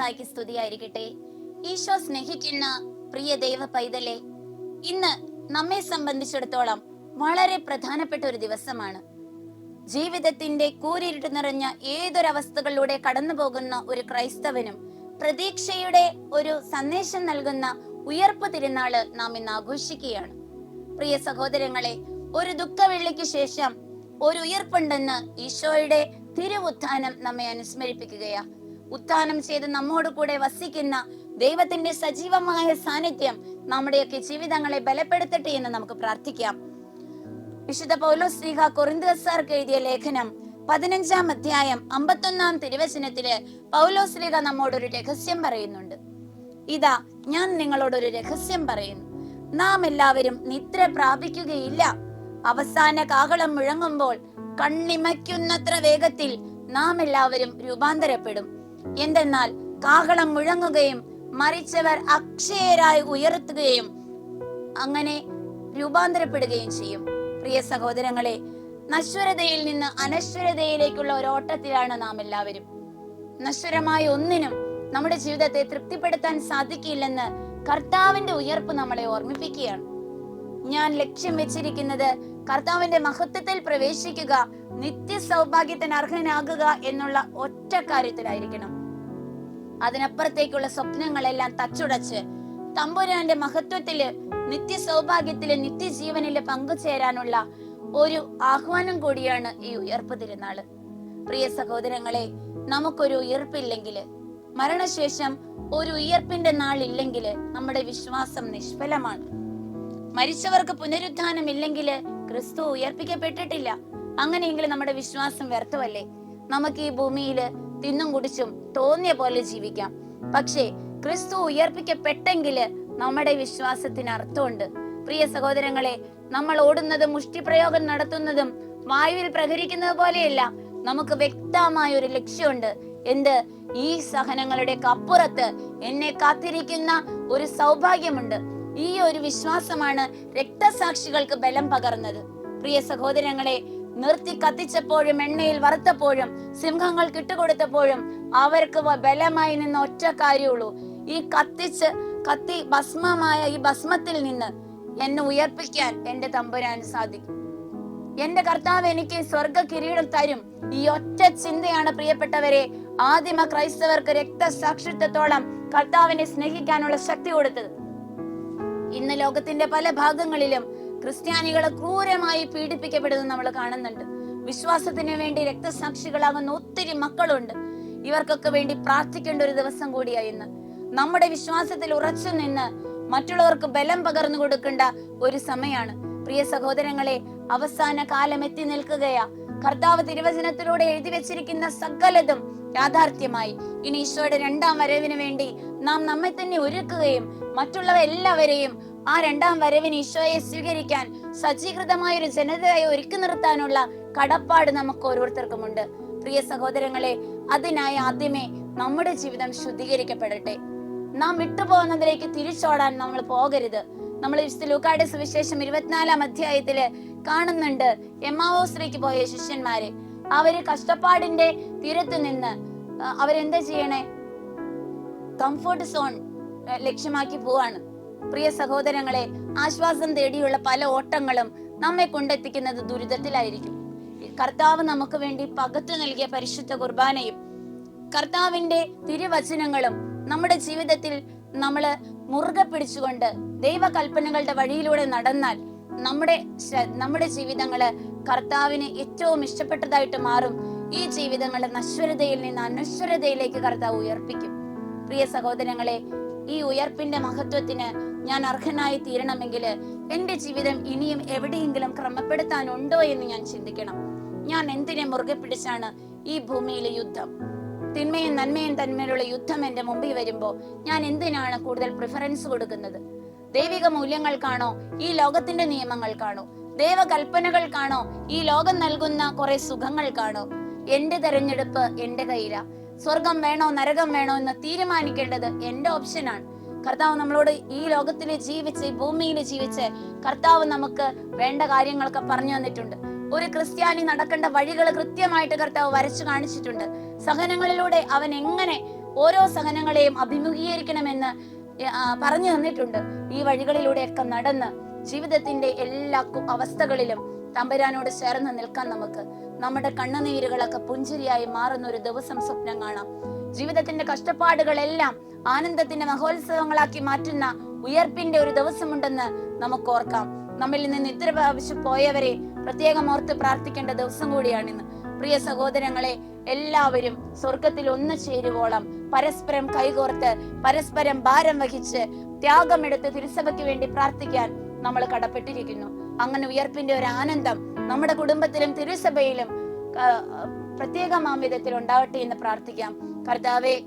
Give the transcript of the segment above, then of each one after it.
മിശിഹായ്ക്ക് സ്തുതിയായിരിക്കട്ടെ. ഈശോ സ്നേഹിക്കുന്ന പ്രിയ ദൈവ പൈതലെ ഇന്ന് നമ്മെ സംബന്ധിച്ചിടത്തോളം വളരെ പ്രധാനപ്പെട്ട ഒരു ദിവസമാണ്. ജീവിതത്തിന്റെ കൂരിരുട്ട് നിറഞ്ഞ ഏതൊരവസ്ഥകളിലൂടെ കടന്നു പോകുന്ന ഒരു ക്രൈസ്തവനും പ്രതീക്ഷയുടെ ഒരു സന്ദേശം നൽകുന്ന ഉയർപ്പ് തിരുനാൾ നാം ഇന്ന് ആഘോഷിക്കുകയാണ്. പ്രിയ സഹോദരങ്ങളെ ഒരു ദുഃഖവെള്ളിക്ക് ശേഷം ഒരു ഉയർപ്പുണ്ടെന്ന് ഈശോയുടെ തിരുവുത്ഥാനം നമ്മെ അനുസ്മരിപ്പിക്കുകയാ. ഉത്ഥാനം ചെയ്ത് നമ്മോട് കൂടെ വസിക്കുന്ന ദൈവത്തിന്റെ സജീവമായ സാന്നിധ്യം നമ്മുടെയൊക്കെ ജീവിതങ്ങളെ ബലപ്പെടുത്തട്ടെ എന്ന് നമുക്ക് പ്രാർത്ഥിക്കാം. വിശുദ്ധ പൗലോ ശ്രീഹ കൊറിന്തസാർക്ക് എഴുതിയ ലേഖനം പതിനഞ്ചാം അധ്യായം അമ്പത്തൊന്നാം തിരുവചനത്തിൽ പൗലോ ശ്രീഹ നമ്മോടൊരു രഹസ്യം പറയുന്നുണ്ട്. ഇതാ ഞാൻ നിങ്ങളോടൊരു രഹസ്യം പറയുന്നു. നാം എല്ലാവരും നിദ്ര പ്രാപിക്കുകയില്ല. അവസാന കാഹളം മുഴങ്ങുമ്പോൾ കണ്ണിമയ്ക്കുന്നത്ര വേഗത്തിൽ നാം എല്ലാവരും രൂപാന്തരപ്പെടും. എന്തെന്നാൽ കാഹളം മുഴങ്ങുകയും മരിച്ചവർ അക്ഷയരായി ഉയർത്തുകയും അങ്ങനെ രൂപാന്തരപ്പെടുകയും ചെയ്യും. പ്രിയ സഹോദരങ്ങളെ നശ്വരതയിൽ നിന്ന് അനശ്വരതയിലേക്കുള്ള ഒരു ഓട്ടത്തിലാണ് നാം എല്ലാവരും നശ്വരമായ ഒന്നിനും നമ്മുടെ ജീവിതത്തെ തൃപ്തിപ്പെടുത്താൻ സാധിക്കില്ലെന്ന് കർത്താവിന്റെ ഉയർപ്പ് നമ്മളെ ഓർമ്മിപ്പിക്കുകയാണ്. ഞാൻ ലക്ഷ്യം വെച്ചിരിക്കുന്നത് കർത്താവിന്റെ മഹത്വത്തിൽ പ്രവേശിക്കുക നിത്യ സൗഭാഗ്യത്തിന് അർഹനാകുക എന്നുള്ള ഒറ്റ കാര്യത്തിലായിരിക്കണം. അതിനപ്പുറത്തേക്കുള്ള സ്വപ്നങ്ങളെല്ലാം തച്ചുടച്ച് തമ്പുരാന്റെ മഹത്വത്തിൽ നിത്യ സൗഭാഗ്യത്തിൽ നിത്യജീവനിൽ പങ്കുചേരാനുള്ള ഒരു ആഹ്വാനം കൂടിയാണ് ഈ ഉയർപ്പ് തിരുനാൾ. പ്രിയ സഹോദരങ്ങളെ നമുക്കൊരു ഉയർപ്പില്ലെങ്കിൽ മരണശേഷം ഒരു ഉയർപ്പിന്റെ നാളില്ലെങ്കിൽ നമ്മുടെ വിശ്വാസം നിഷ്ഫലമാണ്. മരിച്ചവർക്ക് പുനരുദ്ധാനം ഇല്ലെങ്കിൽ ക്രിസ്തു ഉയർപ്പിക്കപ്പെട്ടിട്ടില്ല. അങ്ങനെയെങ്കിൽ നമ്മുടെ വിശ്വാസം വ്യർത്ഥമല്ലേ? നമുക്ക് ഈ ഭൂമിയിൽ തിന്നും കുടിച്ചും തോന്നിയ പോലെ ജീവിക്കാം. പക്ഷേ ക്രിസ്തു ഉയർപ്പിക്കപ്പെട്ടെങ്കിൽ നമ്മുടെ വിശ്വാസത്തിന് അർത്ഥമുണ്ട്. പ്രിയ സഹോദരങ്ങളെ നമ്മൾ ഓടുന്നതും മുഷ്ടിപ്രയോഗം നടത്തുന്നതും വായുവിൽ പ്രഹരിക്കുന്നത് പോലെയല്ല നമുക്ക് വ്യക്തമായ ഒരു ലക്ഷ്യമുണ്ട്. എന്ത്? ഈ സഹനങ്ങളുടെ അപ്പുറത്ത് എന്നെ കാത്തിരിക്കുന്ന ഒരു സൗഭാഗ്യമുണ്ട്. ഈ ഒരു വിശ്വാസമാണ് രക്തസാക്ഷികൾക്ക് ബലം പകർന്നത്. പ്രിയ സഹോദരങ്ങളെ നിർത്തി കത്തിച്ചപ്പോഴും എണ്ണയിൽ വറുത്തപ്പോഴും സിംഹങ്ങൾ കിട്ടുകൊടുത്തപ്പോഴും അവർക്ക് ബലമായി നിന്ന ഒറ്റ കാര്യമുള്ളൂ. ഈ കത്തിച്ച് കത്തി ഭസ്മമായ ഈ ഭസ്മത്തിൽ നിന്ന് എന്നെ ഉയർപ്പിക്കാൻ എന്റെ തമ്പുരാൻ സാധിക്കും. എന്റെ കർത്താവ് എനിക്ക് സ്വർഗ കിരീടം തരും. ഈ ഒറ്റ ചിന്തയാണ് പ്രിയപ്പെട്ടവരെ. ആദിമ ക്രൈസ്തവർക്ക് രക്തസാക്ഷിത്വത്തോളം കർത്താവിനെ സ്നേഹിക്കാനുള്ള ശക്തി കൊടുത്തത്. ഇന്ന് ലോകത്തിന്റെ പല ഭാഗങ്ങളിലും ക്രിസ്ത്യാനികളെ ക്രൂരമായി പീഡിപ്പിക്കപ്പെടുന്നത് നമ്മൾ കാണുന്നുണ്ട്. വിശ്വാസത്തിന് വേണ്ടി രക്തസാക്ഷികളാകുന്ന ഒത്തിരി മക്കളുണ്ട്. ഇവർക്കൊക്കെ വേണ്ടി പ്രാർത്ഥിക്കേണ്ട ഒരു ദിവസം കൂടിയായി ഇന്ന്. നമ്മുടെ വിശ്വാസത്തിൽ ഉറച്ചു നിന്ന് മറ്റുള്ളവർക്ക് ബലം പകർന്നു കൊടുക്കേണ്ട ഒരു സമയമാണ് പ്രിയ സഹോദരങ്ങളെ അവസാന കാലം എത്തി നിൽക്കുകയാ. കർത്താവ് തിരുവചനത്തിലൂടെ എഴുതി വെച്ചിരിക്കുന്ന സകലതും യാഥാർത്ഥ്യമായി. ഇനി ഈശോയുടെ രണ്ടാം വരവിന് വേണ്ടി നാം നമ്മെ തന്നെ ഒരുക്കുകയും മറ്റുള്ളവ എല്ലാവരെയും ആ രണ്ടാം വരവിന് ഈശോയെ സ്വീകരിക്കാൻ സജ്ജീകൃതമായ ഒരു ജനതയെ ഒരുക്കി നിർത്താനുള്ള കടപ്പാട് നമുക്ക് ഓരോരുത്തർക്കുമുണ്ട്. പ്രിയ സഹോദരങ്ങളെ അതിനായി ആദ്യമേ നമ്മുടെ ജീവിതം ശുദ്ധീകരിക്കപ്പെടട്ടെ. നാം വിട്ടുപോകുന്നതിലേക്ക് തിരിച്ചോടാൻ നമ്മൾ പോകരുത്. നമ്മൾ ലൂക്കാട് സുവിശേഷം ഇരുപത്തിനാലാം അധ്യായത്തിൽ കാണുന്നുണ്ട്. എമ്മാവോസിലേക്ക് പോയ ശിഷ്യന്മാരെ അവർ കഷ്ടപ്പാടിന്റെ തീരത്ത് നിന്ന് അവരെന്താ ചെയ്യണേ? കംഫർട്ട് സോൺ ലക്ഷ്യമാക്കി പോവാണ്. പ്രിയ സഹോദരങ്ങളെ ആശ്വാസം തേടിയുള്ള പല ഓട്ടങ്ങളും നമ്മെ കൊണ്ടെത്തിക്കുന്നത് ദുരിതത്തിലായിരിക്കും. കർത്താവ് നമുക്ക് വേണ്ടി പകത്തു നൽകിയ പരിശുദ്ധ കുർബാനയും കർത്താവിന്റെ തിരുവചനങ്ങളും നമ്മുടെ ജീവിതത്തിൽ നമ്മൾ മുറുകെ പിടിച്ചുകൊണ്ട് ദൈവകൽപ്പനകളുടെ വഴിയിലൂടെ നടന്നാൽ നമ്മുടെ നമ്മുടെ ജീവിതങ്ങൾ കർത്താവിന് ഏറ്റവും ഇഷ്ടപ്പെട്ടതായിട്ട് മാറും. ഈ ജീവിതങ്ങളുടെ നശ്വരതയിൽ നിന്ന് അനശ്വരതയിലേക്ക് കർത്താവ് ഉയർപ്പിക്കും. പ്രിയ സഹോദരങ്ങളെ ഈ ഉയർപ്പിന്റെ മഹത്വത്തിന് ഞാൻ അർഹനായി തീരണമെങ്കിൽ എന്റെ ജീവിതം ഇനിയും എവിടെയെങ്കിലും ക്രമപ്പെടുത്താനുണ്ടോ എന്ന് ഞാൻ ചിന്തിക്കണം. ഞാൻ എന്തിനെ മുറുകെ പിടിച്ചാണ് ഈ ഭൂമിയിലെ യുദ്ധം? തിന്മയും നന്മയും തന്മയിലുള്ള യുദ്ധം എന്റെ മുമ്പിൽ വരുമ്പോ ഞാൻ എന്തിനാണ് കൂടുതൽ പ്രിഫറൻസ് കൊടുക്കുന്നത്? ദൈവിക മൂല്യങ്ങൾക്കാണോ ഈ ലോകത്തിന്റെ നിയമങ്ങൾക്കാണോ ദൈവകൽപ്പനകൾക്കാണോ ഈ ലോകം നൽകുന്ന കുറെ സുഖങ്ങൾക്കാണോ എന്റെ തെരഞ്ഞെടുപ്പ് എന്റെ കയ്യിലാ. സ്വർഗം വേണോ നരകം വേണോ എന്ന് തീരുമാനിക്കേണ്ടത് എന്റെ ഓപ്ഷനാണ് കർത്താവ് നമ്മളോട് ഈ ലോകത്തിൽ ജീവിച്ച് ഭൂമിയിൽ ജീവിച്ച് കർത്താവ് നമുക്ക് വേണ്ട കാര്യങ്ങളൊക്കെ പറഞ്ഞു തന്നിട്ടുണ്ട്. ഒരു ക്രിസ്ത്യാനി നടക്കേണ്ട വഴികൾ കൃത്യമായിട്ട് കർത്താവ് വരച്ചു കാണിച്ചിട്ടുണ്ട്. സഹനങ്ങളിലൂടെ അവൻ എങ്ങനെ ഓരോ സഹനങ്ങളെയും അഭിമുഖീകരിക്കണമെന്ന് പറഞ്ഞു തന്നിട്ടുണ്ട്. ഈ വഴികളിലൂടെയൊക്കെ നടന്ന് ജീവിതത്തിന്റെ എല്ലാ അവസ്ഥകളിലും തമ്പുരാനോട് ചേർന്ന് നിൽക്കാൻ നമുക്ക് നമ്മുടെ കണ്ണുനീരുകളൊക്കെ പുഞ്ചിരിയായി മാറുന്ന ഒരു ദിവസം സ്വപ്നം കാണാം. ജീവിതത്തിന്റെ കഷ്ടപ്പാടുകളെല്ലാം ആനന്ദത്തിന്റെ മഹോത്സവങ്ങളാക്കി മാറ്റുന്ന ഉയർപ്പിന്റെ ഒരു ദിവസമുണ്ടെന്ന് നമുക്ക് ഓർക്കാം. നമ്മിൽ നിന്ന് ഇത്ര പ്രാവശ്യം പോയവരെ പ്രത്യേകം ഓർത്ത് പ്രാർത്ഥിക്കേണ്ട ദിവസം കൂടിയാണിന്ന്. പ്രിയ സഹോദരങ്ങളെ എല്ലാവരും സ്വർഗത്തിൽ ഒന്ന് ചേരുവോളം പരസ്പരം കൈകോർത്ത് പരസ്പരം ഭാരം വഹിച്ച് ത്യാഗമെടുത്ത് തിരുസഭയ്ക്ക് വേണ്ടി പ്രാർത്ഥിക്കാൻ നമ്മൾ കടപ്പെട്ടിരിക്കുന്നു. അങ്ങനെ ഉയർപ്പിന്റെ ഒരു ആനന്ദം നമ്മുടെ കുടുംബത്തിലും തിരുസഭയിലും ആ, പ്രത്യേകമാം വിധത്തിൽ ഉണ്ടാവട്ടെ എന്ന് പ്രാർത്ഥിക്കാം. കർത്താവെ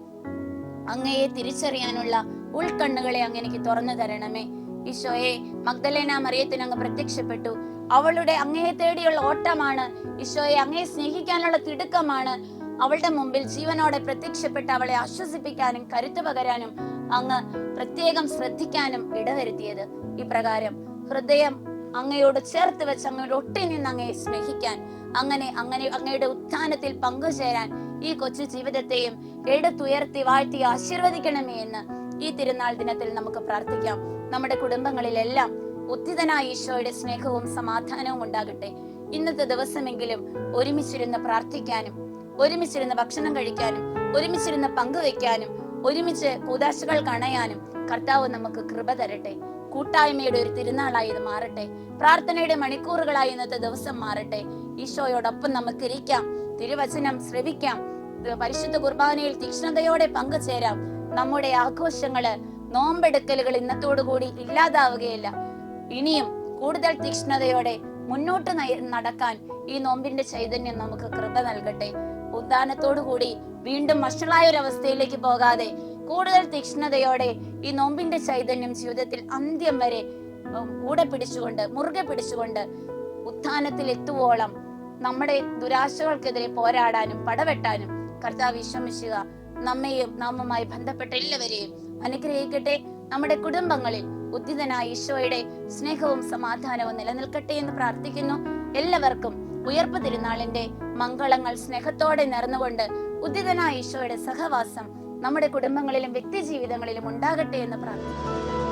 അങ്ങയെ തിരിച്ചറിയാനുള്ള ഉൾക്കണ്ണുകളെ അങ്ങ് എനിക്ക് തുറന്നു തരണമേ. ഈശോയെ മഗ്ദലേന മറിയത്തിന് അങ്ങ് പ്രത്യക്ഷപ്പെട്ടു. അവളുടെ അങ്ങയെ തേടിയുള്ള ഓട്ടമാണ് ഈശോയെ അങ്ങയെ സ്നേഹിക്കാനുള്ള തിടുക്കമാണ്. അവളുടെ മുമ്പിൽ ജീവനോടെ പ്രത്യക്ഷപ്പെട്ട് അവളെ ആശ്വസിപ്പിക്കാനും കരുത്തു പകരാനും അങ്ങ് പ്രത്യേകം ശ്രദ്ധിക്കാനും ഇടവരുത്തിയത്. ഇപ്രകാരം ഹൃദയം അങ്ങയോട് ചേർത്ത് വെച്ച് അങ്ങയുടെ ഒട്ടി നിന്ന് അങ്ങയെ സ്നേഹിക്കാൻ അങ്ങനെ അങ്ങനെ അങ്ങയുടെ ഉത്ഥാനത്തിൽ പങ്കുചേരാൻ ഈ കൊച്ചു ജീവിതത്തെയും എടുത്തുയർത്തി വാഴ്ത്തി ആശീർവദിക്കണമേ എന്ന് ഈ തിരുനാൾ ദിനത്തിൽ നമുക്ക് പ്രാർത്ഥിക്കാം. നമ്മുടെ കുടുംബങ്ങളിലെല്ലാം ഉദ്ധിതനായ ഈശോയുടെ സ്നേഹവും സമാധാനവും ഉണ്ടാകട്ടെ. ഇന്നത്തെ ദിവസമെങ്കിലും ഒരുമിച്ചിരുന്ന് പ്രാർത്ഥിക്കാനും ഒരുമിച്ചിരുന്ന് ഭക്ഷണം കഴിക്കാനും ഒരുമിച്ചിരുന്ന് പങ്കുവെക്കാനും ഒരുമിച്ച് കൂതാശകൾ കണയാനും കർത്താവ് നമുക്ക് കൃപ തരട്ടെ. കൂട്ടായ്മയുടെ ഒരു തിരുനാളായി ഇത് മാറട്ടെ. പ്രാർത്ഥനയുടെ മണിക്കൂറുകളായി ഇന്നത്തെ ദിവസം മാറട്ടെ. ഈശോയോടൊപ്പം നമുക്ക് ഇരിക്കാം. തിരുവചനം ശ്രവിക്കാം. പരിശുദ്ധ കുർബാനയിൽ തീക്ഷ്ണതയോടെ പങ്കുചേരാം. നമ്മുടെ ആഘോഷങ്ങൾ നോമ്പെടുക്കലുകൾ ഇന്നത്തോടുകൂടി ഇല്ലാതാവുകയില്ല. ഇനിയും കൂടുതൽ തീക്ഷ്ണതയോടെ മുന്നോട്ട് നടക്കാൻ ഈ നോമ്പിന്റെ ചൈതന്യം നമുക്ക് കൃപ നൽകട്ടെ. ഉദ്ധാനത്തോടുകൂടി വീണ്ടും വഷളായ ഒരു അവസ്ഥയിലേക്ക് പോകാതെ കൂടുതൽ തീക്ഷ്ണതയോടെ ഈ നോമ്പിന്റെ ചൈതന്യം ജീവിതത്തിൽ അന്ത്യം വരെ കൂടെ പിടിച്ചുകൊണ്ട് മുറുകെ പിടിച്ചുകൊണ്ട് ഉത്ഥാനത്തിൽ എത്തുവോളം നമ്മുടെ ദുരാശകൾക്കെതിരെ പോരാടാനും പടവെട്ടാനും കർത്താവ് വിശ്രമിക്കുക നമ്മെയും നാമുമായി ബന്ധപ്പെട്ട എല്ലാവരെയും അനുഗ്രഹിക്കട്ടെ. നമ്മുടെ കുടുംബങ്ങളിൽ ഉദ്ധിതനായ ഈശോയുടെ സ്നേഹവും സമാധാനവും നിലനിൽക്കട്ടെ എന്ന് പ്രാർത്ഥിക്കുന്നു. എല്ലാവർക്കും ഉയർപ്പ് തിരുനാളിന്റെ മംഗളങ്ങൾ സ്നേഹത്തോടെ നേർന്നുകൊണ്ട് ഉദ്ധിതനായ ഈശോയുടെ സഹവാസം നമ്മുടെ കുടുംബങ്ങളിലും വ്യക്തി ജീവിതങ്ങളിലും ഉണ്ടാകട്ടെ എന്ന് പ്രാർത്ഥിക്കുന്നു.